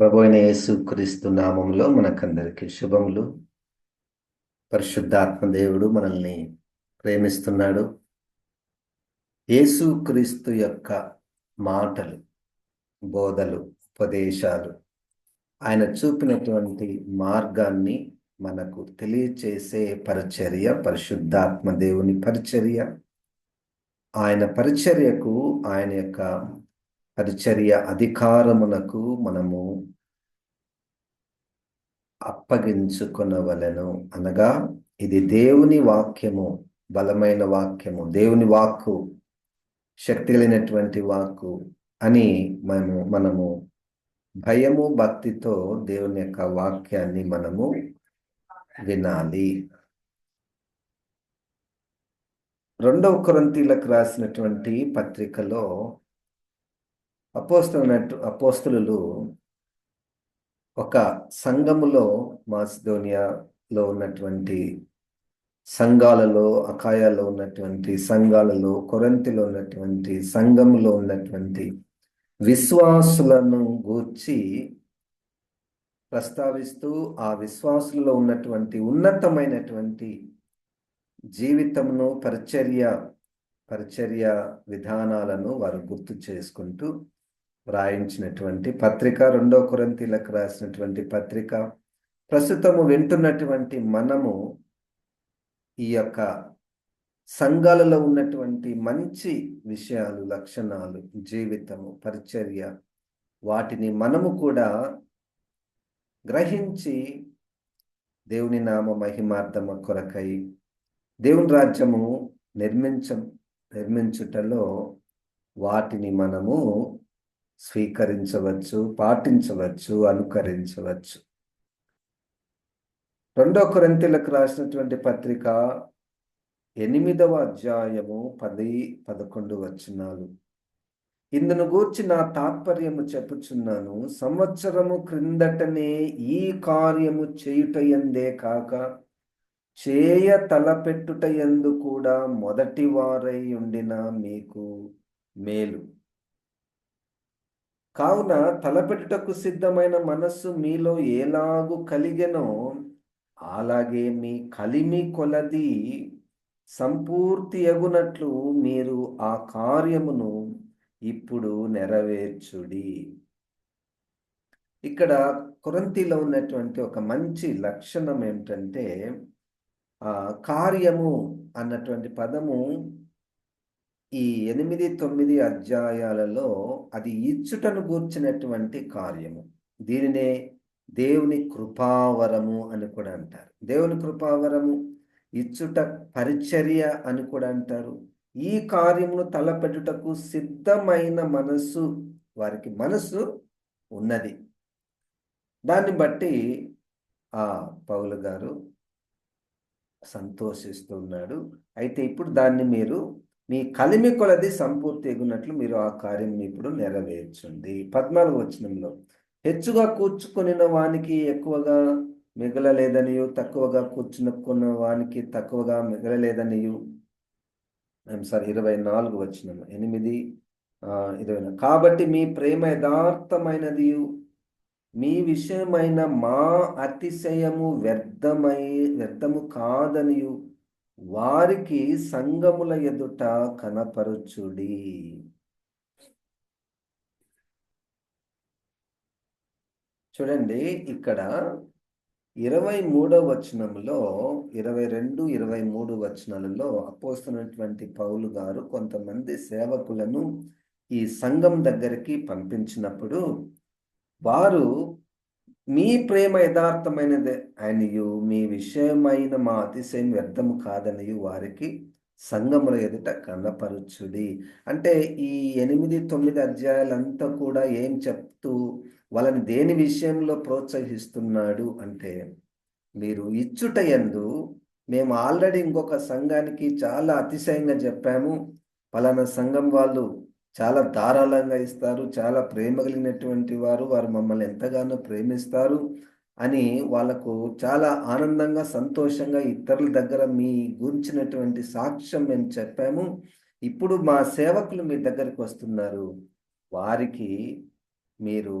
ప్రభు అయిన యేసు క్రీస్తు నామంలో మనకందరికీ శుభములు. పరిశుద్ధాత్మ దేవుడు మనల్ని ప్రేమిస్తున్నాడు. యేసు క్రీస్తు యొక్క మాటలు బోధలు ఉపదేశాలు ఆయన చూపినటువంటి మార్గాన్ని మనకు తెలియచేసే పరిచర్య పరిశుద్ధాత్మ దేవుని పరిచర్య. ఆయన పరిచర్యకు ఆయన యొక్క పరిచర్య అధికారమునకు మనము అప్పగించుకొనవలెను అనగా ఇది దేవుని వాక్యము బలమైన వాక్యము దేవుని వాక్కు శక్తి కలిగినటువంటి వాక్కు అని మనము మనము భయము భక్తితో దేవుని యొక్క వాక్యాన్ని మనము వినాలి. రెండవ కొరంతీలకు రాసినటువంటి పత్రికలో అపోస్తుల అపోస్తులు ఒక సంఘములో మాసిధోనియాలో ఉన్నటువంటి సంఘాలలో అకాయాలో ఉన్నటువంటి సంఘాలలో కొరంతిలో ఉన్నటువంటి సంఘములో ఉన్నటువంటి విశ్వాసులను గూర్చి ప్రస్తావిస్తూ ఆ విశ్వాసులలో ఉన్నటువంటి ఉన్నతమైనటువంటి జీవితమును పరిచర్య పరిచర్య విధానాలను వారు గుర్తు చేసుకుంటూ వ్రాయించినటువంటి పత్రిక రెండో కొరంతీలకు రాసినటువంటి పత్రిక. ప్రస్తుతము వింటున్నటువంటి మనము ఈ యొక్క సంఘాలలో ఉన్నటువంటి మంచి విషయాలు లక్షణాలు జీవితము పరిచర్య వాటిని మనము కూడా గ్రహించి దేవుని నామ మహిమార్థమ కొరకై దేవుని రాజ్యము నిర్మించ నిర్మించుటలో వాటిని మనము స్వీకరించవచ్చు పాటించవచ్చు అనుకరించవచ్చు. రెండో కొరింతలకు రాసినటువంటి పత్రిక ఎనిమిదవ అధ్యాయము పది పదకొండు వచనాలు. ఇందును గూర్చి నా తాత్పర్యము చెప్పుచున్నాను సంవత్సరము క్రిందటనే ఈ కార్యము చేయుటయందే కాక చేయ తలపెట్టుట ఎందు కూడా మొదటి వారై ఉండిన మీకు మేలు. కావున తలపెట్టుటకు సిద్ధమైన మనస్సు మీలో ఎలాగు కలిగెనో అలాగే మీ కలిమి కొలది సంపూర్తి ఎగునట్లు మీరు ఆ కార్యమును ఇప్పుడు నెరవేర్చుడి. ఇక్కడ కొరంతిలో ఉన్నటువంటి ఒక మంచి లక్షణం ఏమిటంటే కార్యము అన్నటువంటి పదము ఈ ఎనిమిది తొమ్మిది అధ్యాయాలలో అది ఇచ్చుటను గూర్చినటువంటి కార్యము. దీనినే దేవుని కృపావరము అని కూడా అంటారు. దేవుని కృపావరము ఇచ్చుట పరిచర్య అని కూడా అంటారు. ఈ కార్యమును తలపెట్టుటకు సిద్ధమైన మనస్సు వారికి మనస్సు ఉన్నది. దాన్ని బట్టి ఆ పౌలు గారు సంతోషిస్తున్నాడు అయితే ఇప్పుడు దాన్ని మీరు మీ కలిమి కొలది సంపూర్తి ఎగునట్లు మీరు ఆ కార్యం ఇప్పుడు నెరవేర్చుంది పద్నాలుగు వచనంలో హెచ్చుగా కూర్చుకొనిన వానికి ఎక్కువగా మిగలలేదనియు తక్కువగా కూర్చునుకున్న వానికి తక్కువగా మిగలలేదనియు. సారీ ఇరవై నాలుగు వచ్చిన ఎనిమిది ఇరవై కాబట్టి మీ ప్రేమ యథార్థమైనది మీ విషయమైన మా అతిశయము వ్యర్థమై వ్యర్థము కాదనియు వారికి సంగముల ఎదుట కనపరుచుడి. చూడండి ఇక్కడ ఇరవై మూడవ వచనంలో ఇరవై రెండు ఇరవై మూడు వచనాలలో అపోస్తున్నటువంటి పౌలు గారు కొంతమంది సేవకులను ఈ సంఘం దగ్గరికి పంపించినప్పుడు వారు మీ ప్రేమ యథార్థమైనది అనియు మీ విషయమైన మా అతిశయం వ్యర్థము కాదనియు వారికి సంగముల ఎదుట కనపరుచుడి. అంటే ఈ ఎనిమిది తొమ్మిది అధ్యాయాలంతా కూడా ఏం చెప్తూ వాళ్ళని దేని విషయంలో ప్రోత్సహిస్తున్నాడు అంటే మీరు ఇచ్చుట ఎందు మేము ఆల్రెడీ ఇంకొక సంఘానికి చాలా అతిశయంగా చెప్పాము. పలానా సంఘం వాళ్ళు చాలా ధారాళంగా ఇస్తారు చాలా ప్రేమ కలిగినటువంటి వారు వారు మమ్మల్ని ఎంతగానో ప్రేమిస్తారు అని వాళ్ళకు చాలా ఆనందంగా సంతోషంగా ఇతరుల దగ్గర మీ గురించినటువంటి సాక్ష్యం మేము చెప్పాము. ఇప్పుడు మా సేవకులు మీ దగ్గరికి వస్తున్నారు. వారికి మీరు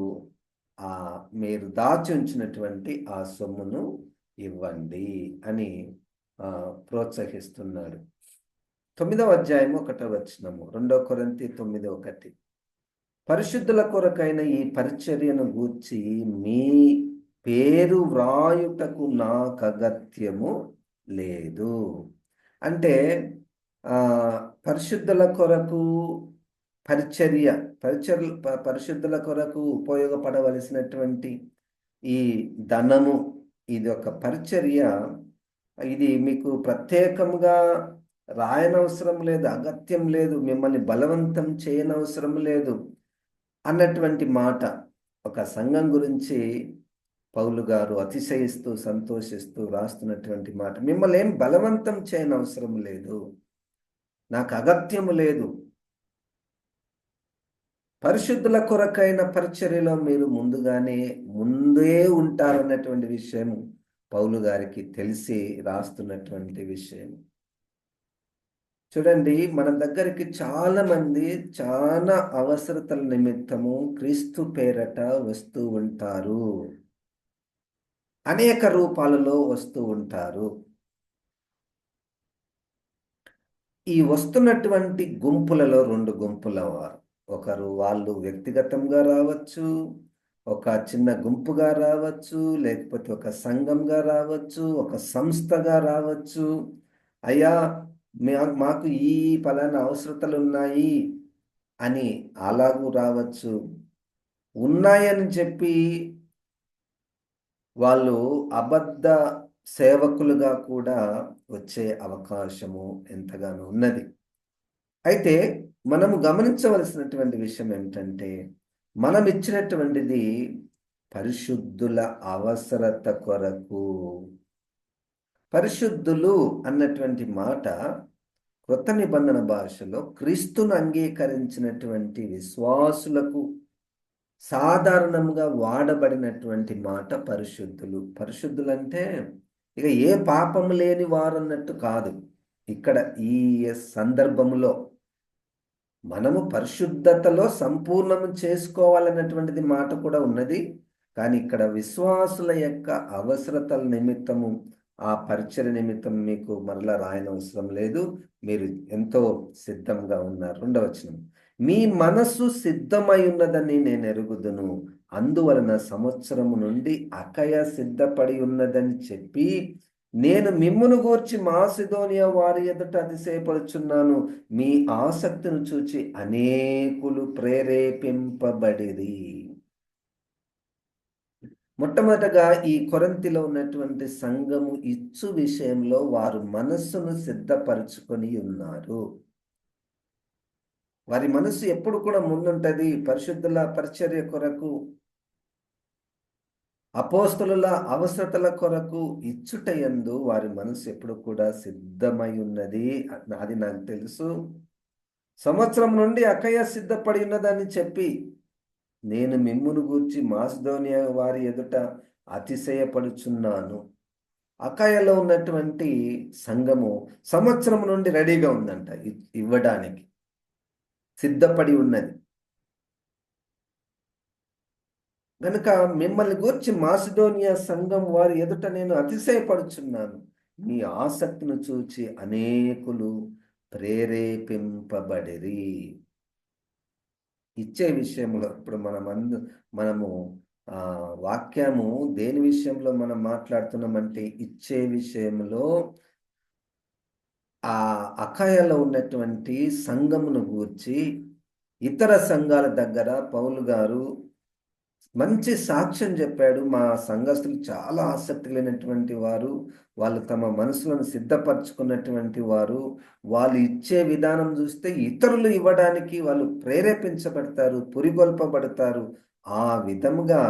ఆ మీరు దాచి ఉంచినటువంటి ఆ సొమ్మును ఇవ్వండి అని ప్రోత్సహిస్తున్నాడు. తొమ్మిదవ అధ్యాయము ఒకటో వచ్చినము రెండో కొరంతి తొమ్మిది ఒకటి. పరిశుద్ధుల కొరకైన ఈ పరిచర్యను గూర్చి మీ పేరు వ్రాయుటకు నాకు అగత్యము లేదు. అంటే పరిశుద్ధుల కొరకు పరిచర్య పరిచర్ పరిశుద్ధుల కొరకు ఉపయోగపడవలసినటువంటి ఈ ధనము ఇది ఒక పరిచర్య. ఇది మీకు ప్రత్యేకంగా రాయనవసరం లేదు అగత్యం లేదు మిమ్మల్ని బలవంతం చేయనవసరం లేదు అన్నటువంటి మాట ఒక సంఘం గురించి పౌలు గారు అతిశయిస్తూ సంతోషిస్తూ రాస్తున్నటువంటి మాట. మిమ్మల్ని ఏం బలవంతం చేయనవసరం లేదు నాకు అగత్యము లేదు. పరిశుద్ధుల కొరకైన పరిచర్యలో మీరు ముందుగానే ముందే ఉంటారన్నటువంటి విషయం పౌలు గారికి తెలిసి రాస్తున్నటువంటి విషయం. చూడండి మన దగ్గరికి చాలా మంది చాలా అవసరతల నిమిత్తము క్రీస్తు పేరట వస్తూ ఉంటారు. అనేక రూపాలలో వస్తూ ఉంటారు. ఈ వస్తున్నటువంటి గుంపులలో రెండు గుంపుల వారు ఒకరు వాళ్ళు వ్యక్తిగతంగా రావచ్చు ఒక చిన్న గుంపుగా రావచ్చు లేకపోతే ఒక సంఘంగా రావచ్చు ఒక సంస్థగా రావచ్చు. అయ్యా మాకు ఈ పలానా అవసరతలు ఉన్నాయి అని అలాగూ రావచ్చు. ఉన్నాయని చెప్పి వాళ్ళు అబద్ధ సేవకులుగా కూడా వచ్చే అవకాశము ఎంతగానో ఉన్నది. అయితే మనము గమనించవలసినటువంటి విషయం ఏమిటంటే మనం ఇచ్చినటువంటిది పరిశుద్ధుల అవసరత కొరకు పరిశుద్ధులు అన్నటువంటి మాట కొత్త నిబంధన భాషలో క్రీస్తును అంగీకరించినటువంటి విశ్వాసులకు సాధారణంగా వాడబడినటువంటి మాట పరిశుద్ధులు. పరిశుద్ధులు అంటే ఇక ఏ పాపం లేని వారు అన్నట్టు కాదు. ఇక్కడ ఈ సందర్భంలో మనము పరిశుద్ధతలో సంపూర్ణము చేసుకోవాలన్నటువంటిది మాట కూడా ఉన్నది. కానీ ఇక్కడ విశ్వాసుల యొక్క అవసరతల నిమిత్తము ఆ పరిచయ నిమిత్తం మీకు మరలా రాయనవసరం లేదు. మీరు ఎంతో సిద్ధంగా ఉన్నారు. రెండవచనం మీ మనస్సు సిద్ధమై ఉన్నదని నేను ఎరుగుదును. అందువలన సంవత్సరము నుండి అకయ సిద్ధపడి ఉన్నదని చెప్పి నేను మిమ్మును గూర్చి మాసిదోనియా వారి ఎదుట అతిశయపడుచున్నాను. మీ ఆసక్తిని చూచి అనేకులు ప్రేరేపింపబడిది మొట్టమొదటగా ఈ కొరంతిలో ఉన్నటువంటి సంఘము ఇచ్చు విషయంలో వారు మనస్సును సిద్ధపరచుకొని ఉన్నారు. వారి మనస్సు ఎప్పుడు కూడా ముందుంటది. పరిశుద్ధుల పరిచర్య కొరకు అపోస్తుల అవసరతల కొరకు ఇచ్చుటయందు వారి మనసు ఎప్పుడు కూడా సిద్ధమై ఉన్నది. అది నాకు తెలుసు. సంవత్సరం నుండి అక్కయ్య సిద్ధపడి ఉన్నదని చెప్పి నేను మిమ్మును గూర్చి మాస్ధోనియా వారి ఎదుట అతిశయపడుచున్నాను. అకాయలో ఉన్నటువంటి సంఘము సంవత్సరం నుండి రెడీగా ఉందంట ఇవ్వడానికి. సిద్ధపడి ఉన్నది. గనుక మిమ్మల్ని గూర్చి మాసిడోనియా సంఘం వారి ఎదుట నేను అతిశయపడుచున్నాను. మీ ఆసక్తిని చూచి అనేకులు ప్రేరేపింపబడిరి. ఇచ్చే విషయంలో ఇప్పుడు మనం అందు మనము వాక్యము దేని విషయంలో మనం మాట్లాడుతున్నామంటే ఇచ్చే విషయంలో ఆ అకాయలో ఉన్నటువంటి సంఘమును గూర్చి ఇతర సంఘాల దగ్గర పౌలు గారు మంచి సాక్ష్యం చెప్పాడు. మా సంఘస్థులు చాలా ఆసక్తి లేనటువంటి వారు వాళ్ళు తమ మనసులను సిద్ధపరచుకున్నటువంటి వారు వాళ్ళు ఇచ్చే విధానం చూస్తే ఇతరులు ఇవ్వడానికి వాళ్ళు ప్రేరేపించబడతారు పురిగొల్పబడతారు. ఆ విధముగా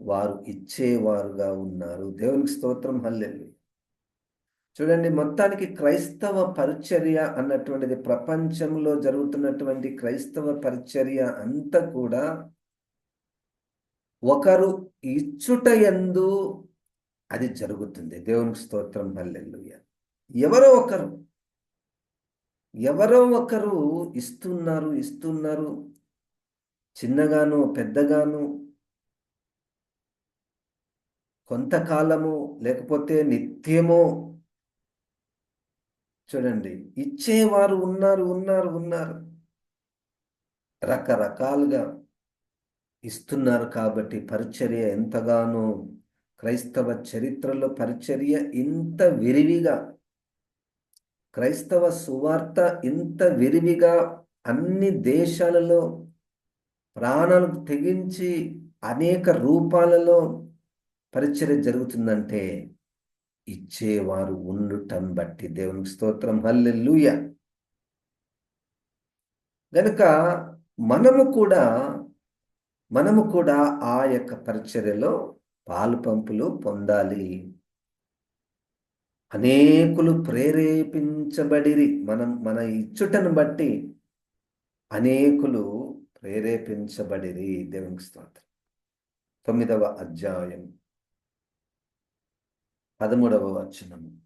వారు ఇచ్చేవారుగా ఉన్నారు. దేవునికి స్తోత్రం. హల్లెల్లి చూడండి మొత్తానికి క్రైస్తవ పరిచర్య అన్నటువంటిది ప్రపంచంలో జరుగుతున్నటువంటి క్రైస్తవ పరిచర్య అంతా కూడా ఒకరు ఇచ్చుట ఎందు అది జరుగుతుంది. దేవునికి స్తోత్రం. హల్లెల్లుయ ఎవరో ఒకరు. ఎవరో ఒకరు ఇస్తున్నారు ఇస్తున్నారు. చిన్నగాను పెద్దగాను. కొంతకాలము లేకపోతే నిత్యమో. చూడండి. ఇచ్చేవారు ఉన్నారు ఉన్నారు ఉన్నారు. రకరకాలుగా ఇస్తున్నారు కాబట్టి పరిచర్య ఎంతగానో క్రైస్తవ చరిత్రలో పరిచర్య ఇంత విరివిగా క్రైస్తవ సువార్త ఇంత విరివిగా అన్ని దేశాలలో ప్రాణాలు తెగించి అనేక రూపాలలో పరిచర్య జరుగుతుందంటే ఇచ్చేవారు ఉండటం బట్టి. దేవునికి స్తోత్రం. హల్లెల్లుయ గనుక మనము కూడా మనము కూడా ఆ యొక్క పరిచర్యలో పాలు పంపులు పొందాలి. అనేకులు ప్రేరేపించబడిరి. మనం మన ఇచ్చుటను బట్టి అనేకులు ప్రేరేపించబడిరి. దేవునికి స్తోత్రం. తొమ్మిదవ అధ్యాయం. పదమూడవ వచనము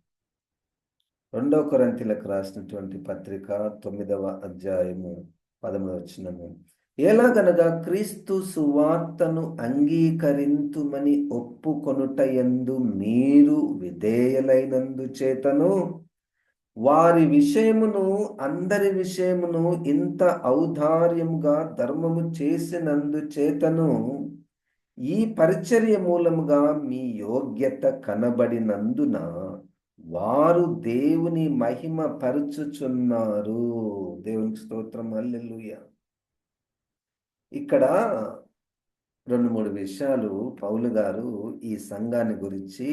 రెండో కొరంతిలకు రాసినటువంటి పత్రిక తొమ్మిదవ అధ్యాయము పదమూడవ వచనము. ఎలాగనగా క్రీస్తు సువార్తను అంగీకరింతుమని ఒప్పుకొనుట ఎందు మీరు విధేయులైనందు చేతను వారి విషయమును అందరి విషయమును ఇంత ఔదార్యముగా ధర్మము చేసినందు చేతను ఈ పరిచర్య మూలముగా మీ యోగ్యత కనబడినందున వారు దేవుని మహిమ పరుచుచున్నారు దేవునికి స్తోత్రం. అల్లెలుయా ఇక్కడ రెండు మూడు విషయాలు పౌలు గారు ఈ సంఘాన్ని గురించి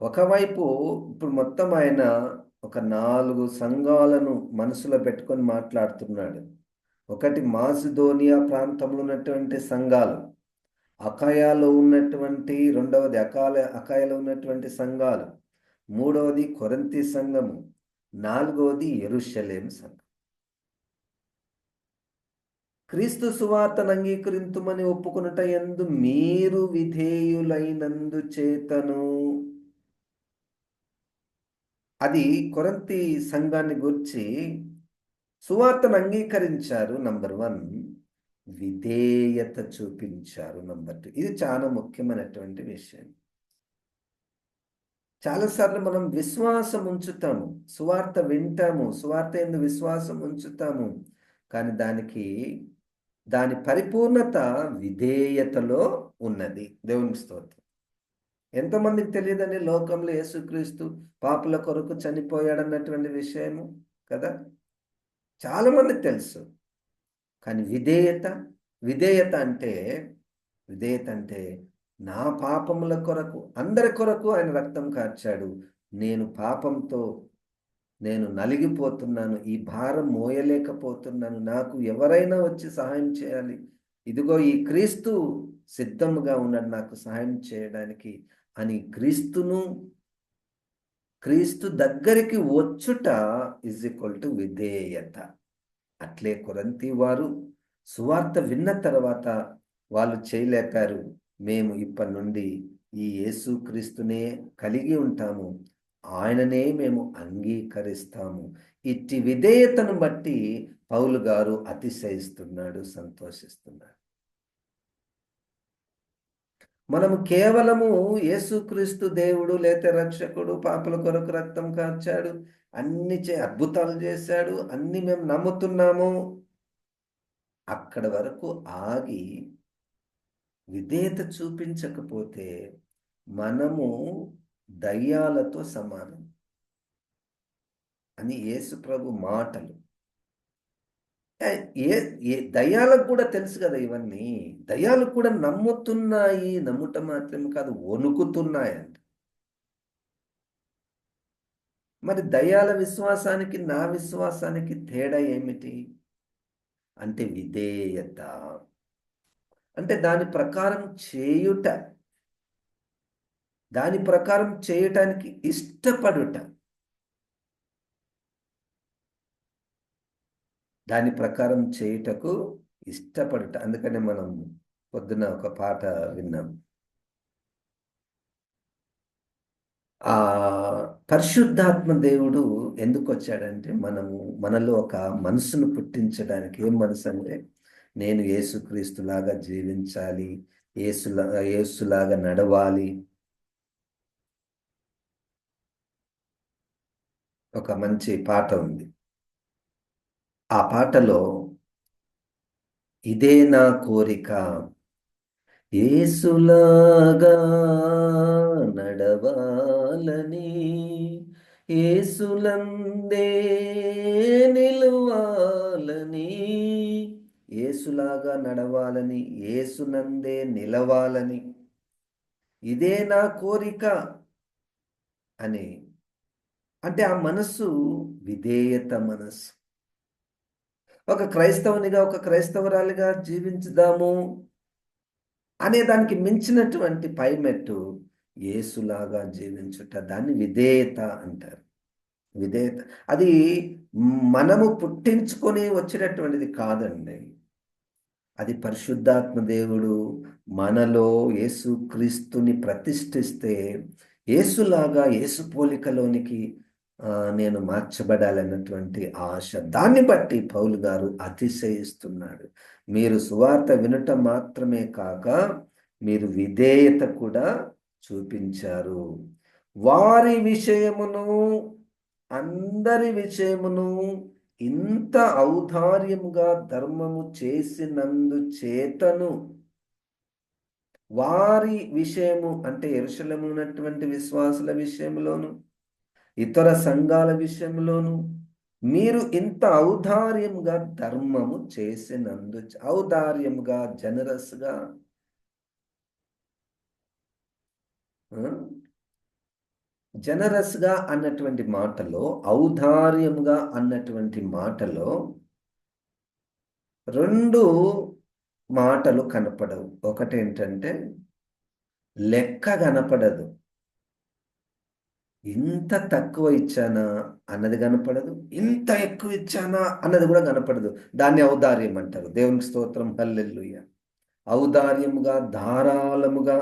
ఒకవైపు ఇప్పుడు మొత్తం ఆయన ఒక నాలుగు సంఘాలను మనసులో పెట్టుకొని మాట్లాడుతున్నాడు. ఒకటి మాసిధోనియా ప్రాంతంలో ఉన్నటువంటి సంఘాలు అకాయాలో ఉన్నటువంటి రెండవది అకాల అకాయలో ఉన్నటువంటి సంఘాలు మూడవది కొరంతి సంఘము నాలుగవది ఎరుషలేం సంఘం. క్రీస్తు సువార్తను అంగీకరింతుమని ఒప్పుకొనుట ఎందు మీరు విధేయులైనందు చేతను. అది కొరంతి సంఘాన్ని గురించి సువార్తను అంగీకరించారు నంబర్ వన్ విధేయత చూపించారు నంబర్ టూ. ఇది చాలా ముఖ్యమైనటువంటి విషయం. చాలాసార్లు మనం విశ్వాసం ఉంచుతాము సువార్త వింటాము సువార్త ఎందు విశ్వాసం ఉంచుతాము కానీ దానికి దాని పరిపూర్ణత విధేయతలో ఉన్నది. దేవుని స్తోత్రం. ఎంతమందికి తెలియదండి? లోకంలో యేసుక్రీస్తు పాపుల కొరకు చనిపోయాడన్నటువంటి విషయము కదా? చాలా మందికి తెలుసు. కానీ విధేయత విధేయత అంటే విధేయత అంటే నా పాపముల కొరకు అందరి కొరకు ఆయన రక్తం కార్చాడు. నేను పాపంతో నేను నలిగిపోతున్నాను ఈ భారం మోయలేకపోతున్నాను నాకు ఎవరైనా వచ్చి సహాయం చేయాలి. ఇదిగో ఈ క్రీస్తు సిద్ధముగా ఉన్నాడు నాకు సహాయం చేయడానికి అని క్రీస్తును క్రీస్తు దగ్గరికి వచ్చుట ఇజ్ ఈక్వల్ టు విధేయత. అట్లే కొరంతి వారు సువార్త విన్న తర్వాత వాళ్ళు చేయలేకారు మేము ఇప్పటి నుండి ఈ యేసు క్రీస్తునే కలిగి ఉంటాము. ఆయననే మేము అంగీకరిస్తాము. ఇట్టి విధేయతను బట్టి పౌలు గారు అతిశయిస్తున్నాడు సంతోషిస్తున్నాడు. మనము కేవలము యేసుక్రీస్తు దేవుడు లేతే రక్షకుడు పాపల కొరకు రక్తం కార్చాడు అన్ని చే అద్భుతాలు చేశాడు అన్ని మేము నమ్ముతున్నాము. అక్కడ వరకు ఆగి విధేయత చూపించకపోతే మనము దయ్యాలతో సమానం. అని యేసు ప్రభు మాటలు. ఏ ఏ దయ్యాలకు కూడా తెలుసు కదా ఇవన్నీ. దయ్యాలు కూడా నమ్ముతున్నాయి. నమ్ముట మాత్రమే కాదు వణుకుతున్నాయంట మరి దయ్యాల విశ్వాసానికి నా విశ్వాసానికి తేడా ఏమిటి? అంటే విధేయత. అంటే దాని ప్రకారం చేయుట. దాని ప్రకారం చేయటానికి ఇష్టపడుట. దాని ప్రకారం చేయుటకు ఇష్టపడుట. అందుకనే మనం పొద్దున ఒక పాట విన్నాం. ఆ పరిశుద్ధాత్మ దేవుడు ఎందుకు వచ్చాడంటే మనము మనలో ఒక మనసును పుట్టించడానికి ఏం మనసు అంటే నేను ఏసుక్రీస్తులాగా జీవించాలి ఏసులా ఏసులాగా నడవాలి ఒక మంచి పాట ఉంది. ఆ పాటలో ఇదే నా కోరిక. ఏసులాగా నడవాలని ఏసులందే నిలవాలని ఏసులాగా నడవాలని ఏసునందే నిలవాలని. ఇదే నా కోరిక అని అంటే ఆ మనస్సు విధేయత మనస్సు. ఒక క్రైస్తవునిగా ఒక క్రైస్తవరాలిగా జీవించుదాము అనే దానికి మించినటువంటి పైమెట్టు ఏసులాగా జీవించుట దాన్ని విధేయత అంటారు. విధేయత. అది మనము పుట్టించుకొని వచ్చినటువంటిది కాదండి. అది పరిశుద్ధాత్మ దేవుడు మనలో యేసు క్రీస్తుని ప్రతిష్ఠిస్తే యేసులాగా యేసు పోలికలోనికి నేను మార్చబడాలన్నటువంటి ఆశ. దాన్ని బట్టి పౌలు గారు అతిశయిస్తున్నాడు. మీరు సువార్త వినటం మాత్రమే కాక మీరు విధేయత కూడా చూపించారు. వారి విషయమును అందరి విషయమును ఇంత ఔదార్యముగా ధర్మము చేసినందు చేతను వారి విషయము అంటే ఎరుషలమున్నటువంటి విశ్వాసుల విషయంలోను ఇతర సంఘాల విషయంలోను మీరు ఇంత ఔదార్యంగా ధర్మము చేసినందు ఔదార్యంగా జనరస్గా జనరస్గా అన్నటువంటి మాటలో ఔదార్యంగా అన్నటువంటి మాటలో రెండు మాటలు కనపడవు. ఒకటేంటంటే లెక్క కనపడదు. ఇంత తక్కువ ఇచ్చానా అన్నది కనపడదు. ఇంత ఎక్కువ ఇచ్చానా అన్నది కూడా కనపడదు. దాన్ని ఔదార్యం అంటారు. దేవునికి స్తోత్రం. హల్లెల్లుయ్య ఔదార్యముగా ధారాళముగా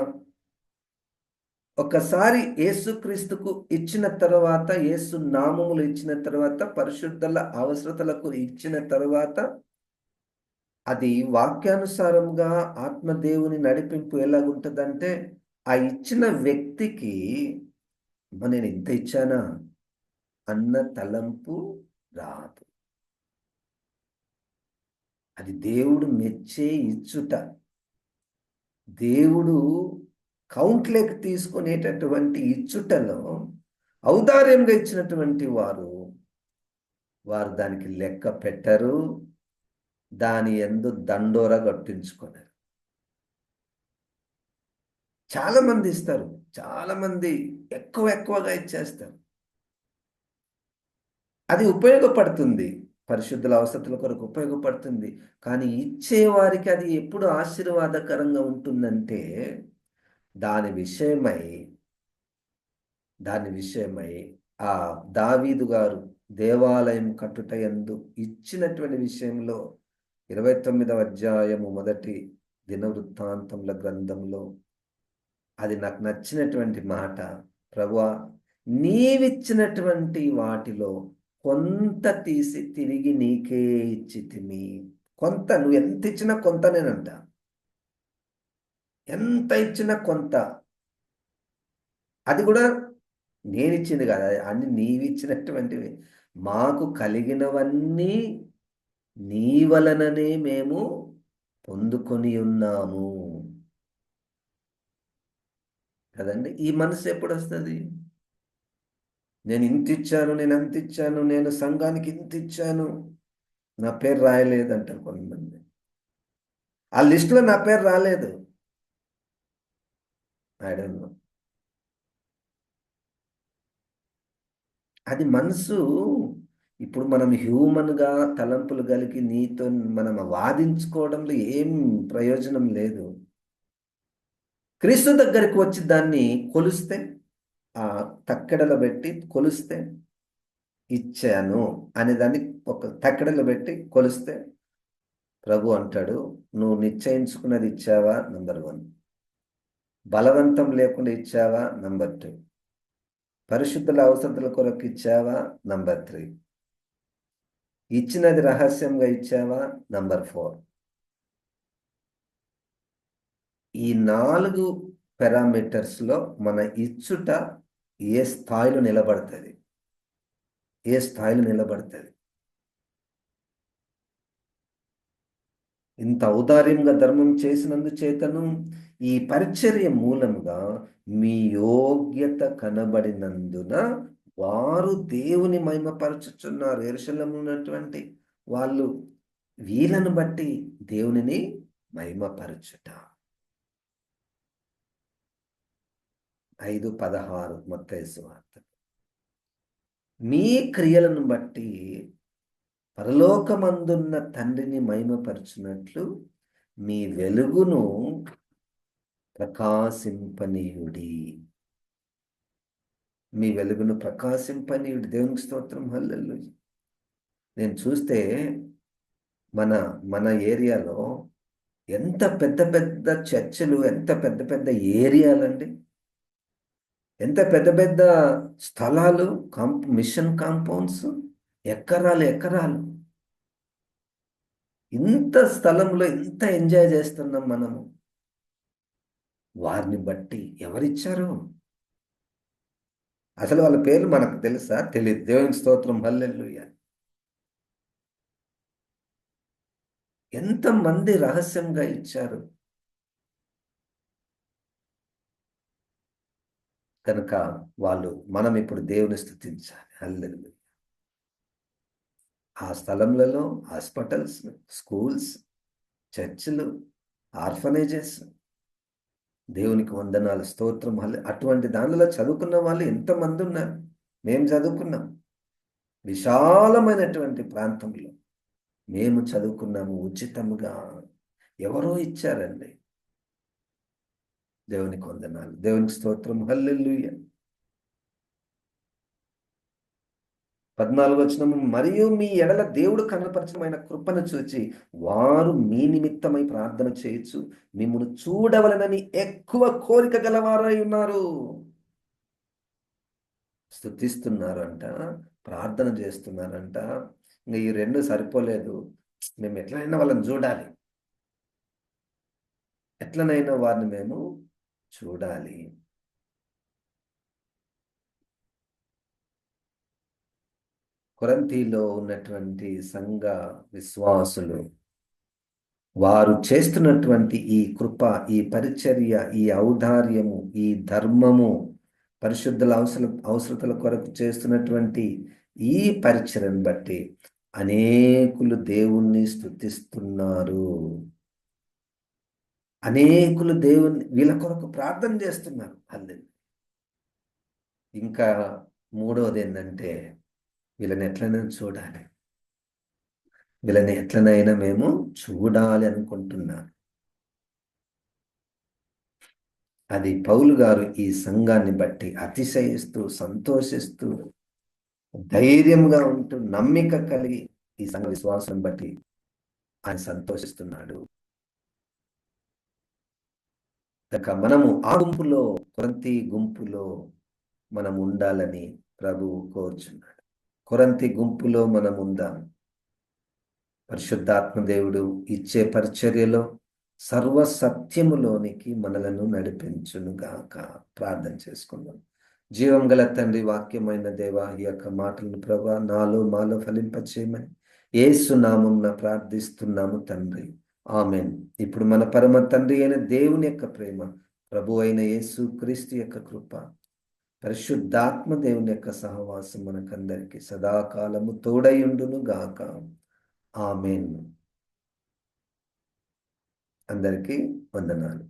ఒకసారి యేసుక్రీస్తుకు ఇచ్చిన తర్వాత యేసు నామములు ఇచ్చిన తర్వాత పరిశుద్ధల అవసరతలకు ఇచ్చిన తర్వాత అది వాక్యానుసారంగా ఆత్మదేవుని నడిపింపు ఎలాగుంటుందంటే ఆ ఇచ్చిన వ్యక్తికి నేను ఇంత ఇచ్చానా అన్న తలంపు రాదు. అది దేవుడు మెచ్చే ఇచ్చుట. దేవుడు కౌంట్లోకి తీసుకునేటటువంటి ఇచ్చుటలో ఔదార్యంగా ఇచ్చినటువంటి వారు వారు దానికి లెక్క పెట్టరు దాని ఎందు దండోర కట్టించుకున్నారు చాలా మంది ఇస్తారు. చాలా మంది ఎక్కువ ఎక్కువగా ఇచ్చేస్తారు. అది ఉపయోగపడుతుంది. పరిశుద్ధుల అవసరతల కొరకు ఉపయోగపడుతుంది. కానీ ఇచ్చేవారికి అది ఎప్పుడు ఆశీర్వాదకరంగా ఉంటుందంటే దాని విషయమై దాని విషయమై ఆ దావీదు గారు దేవాలయం కట్టుట ఎందు ఇచ్చినటువంటి విషయంలో ఇరవై తొమ్మిదవ అధ్యాయము మొదటి దినవృత్తాంతముల గ్రంథంలో అది నాకు నచ్చినటువంటి మాట. ప్రభువా నీవిచ్చినటువంటి వాటిలో కొంత తీసి తిరిగి నీకే ఇచ్చితిమి కొంత నువ్వు ఎంత ఇచ్చినా కొంత నేనంట. ఎంత ఇచ్చినా కొంత. అది కూడా నేను ఇచ్చింది కదా అన్ని నీవిచ్చినటువంటివి. మాకు కలిగినవన్నీ నీ వలననే మేము పొందుకొని ఉన్నాము. కదండి? ఈ మనసు ఎప్పుడు వస్తుంది నేను ఇంత ఇచ్చాను నేను అంత ఇచ్చాను నేను సంఘానికి ఇంత ఇచ్చాను నా పేరు రాయలేదు అంటారు కొంతమంది. ఆ లిస్టులో నా పేరు రాలేదు. ఐడన్ అది మనసు. ఇప్పుడు మనం హ్యూమన్గా తలంపులు కలిగి నీతో మనం వాదించుకోవడంలో ఏం ప్రయోజనం లేదు. క్రీస్తు దగ్గరికి వచ్చి దాన్ని కొలిస్తే ఆ తక్కెడలో పెట్టి కొలిస్తే ఇచ్చాను అనే దాన్ని ఒక తక్కెడలో పెట్టి కొలిస్తే ప్రభు అంటాడు నువ్వు నిశ్చయించుకున్నది ఇచ్చావా? Number one. బలవంతం లేకుండా ఇచ్చావా? Number two. పరిశుద్ధుల అవసరతల కొరకు ఇచ్చావా? Number three. ఇచ్చినది రహస్యంగా ఇచ్చావా? Number four. ఈ నాలుగు పారామీటర్స్లో మన ఇచ్చుట ఏ స్థాయిలో నిలబడుతుంది? ఏ స్థాయిలో నిలబడుతుంది? ఇంత ఔదార్యంగా ధర్మం చేసినందు చేతను ఈ పరిచర్య మూలంగా మీ యోగ్యత కనబడినందున వారు దేవుని మహిమపరచుచున్నారు. ఎరుశలం ఉన్నటువంటి వాళ్ళు వీళ్ళను బట్టి దేవునిని మహిమపరచుట. ఐదు పదహారు మొత్తం వార్త. మీ క్రియలను బట్టి పరలోకమందున్న తండ్రిని మహిమపరచునట్లు మీ వెలుగును ప్రకాశింపనీయుడి. మీ వెలుగును ప్రకాశింపనీయుడి. దేవునికి స్తోత్రం. హల్లెల్లు నేను చూస్తే మన మన ఏరియాలో ఎంత పెద్ద పెద్ద చర్చలు ఎంత పెద్ద పెద్ద ఏరియాలండి? ఎంత పెద్ద పెద్ద స్థలాలు కాంప్ మిషన్ కాంపౌండ్స్? ఎకరాలు ఎకరాలు ఇంత స్థలంలో ఇంత ఎంజాయ్ చేస్తున్నాం మనము. వారిని బట్టి ఎవరిచ్చారు? అసలు వాళ్ళ పేర్లు మనకు తెలుసా? తెలియదు దేవుని స్తోత్రం. హల్లెల్లుయ ఎంతమంది రహస్యంగా ఇచ్చారు? కనుక వాళ్ళు మనం ఇప్పుడు దేవుని స్థుతించాలి. అల్లెలు ఆ స్థలంలో హాస్పిటల్స్ స్కూల్స్ చర్చిలు ఆర్ఫనేజెస్ దేవునికి వందనాలు స్తోత్రం అటువంటి దానిలో చదువుకున్న వాళ్ళు ఎంతమంది ఉన్నారు? మేము చదువుకున్నాం. విశాలమైనటువంటి ప్రాంతంలో మేము చదువుకున్నాము ఉచితంగా ఎవరో ఇచ్చారండి. దేవునికి వందనాలు దేవునికి స్తోత్రం హల్లెల్లుయ్య పద్నాలుగు వచ్చిన మరియు మీ ఎడల దేవుడు కనపరచమైన కృపను చూచి వారు మీ నిమిత్తమై ప్రార్థన చేయొచ్చు మిమ్మల్ని చూడవలనని ఎక్కువ కోరిక గలవారై ఉన్నారు. స్థుతిస్తున్నారంట ప్రార్థన చేస్తున్నారంట. ఇంకా ఈ రెండు సరిపోలేదు. మేము ఎట్లనైనా వాళ్ళని చూడాలి. ఎట్లనైనా వారిని మేము చూడాలి. కొరంతిలో ఉన్నటువంటి సంఘ విశ్వాసులు వారు చేస్తున్నటువంటి ఈ కృప ఈ పరిచర్య ఈ ఔదార్యము ఈ ధర్మము పరిశుద్ధుల అవసర అవసరతల కొరకు చేస్తున్నటువంటి ఈ పరిచర్యను బట్టి అనేకులు దేవుణ్ణి స్థుతిస్తున్నారు అనేకులు దేవుని వీళ్ళ కొరకు ప్రార్థన చేస్తున్నారు. అందుని ఇంకా మూడవది ఏంటంటే వీళ్ళని ఎట్లనైనా చూడాలి. వీళ్ళని ఎట్లనైనా మేము చూడాలి అనుకుంటున్నాను. అది పౌలు గారు ఈ సంఘాన్ని బట్టి అతిశయిస్తూ సంతోషిస్తూ ధైర్యంగా ఉంటూ నమ్మిక కలిగి ఈ సంఘ విశ్వాసం బట్టి ఆయన సంతోషిస్తున్నాడు. కనుక మనము ఆ గుంపులో కొరంతి గుంపులో మనం ఉండాలని ప్రభువు కోరుచున్నాడు. కొరంతి గుంపులో మనం ఉందాం. పరిశుద్ధాత్మదేవుడు ఇచ్చే పరిచర్యలో సర్వ సత్యములోనికి మనలను నడిపించునుగాక ప్రార్థన చేసుకుందాం. జీవం గల తండ్రి వాక్యమైన దేవ ఈ యొక్క మాటలను ప్రభా నాలో మాలో ఫలింపచేయమని ఏసునామం ప్రార్థిస్తున్నాము తండ్రి. ఆమెన్. ఇప్పుడు మన పరమ తండ్రి అయిన దేవుని యొక్క ప్రేమ ప్రభు అయిన యేసు క్రీస్తు యొక్క కృప పరిశుద్ధాత్మ దేవుని యొక్క సహవాసం మనకందరికీ సదాకాలము తోడయుండును గాక ఆమెన్. అందరికీ వందనాలు.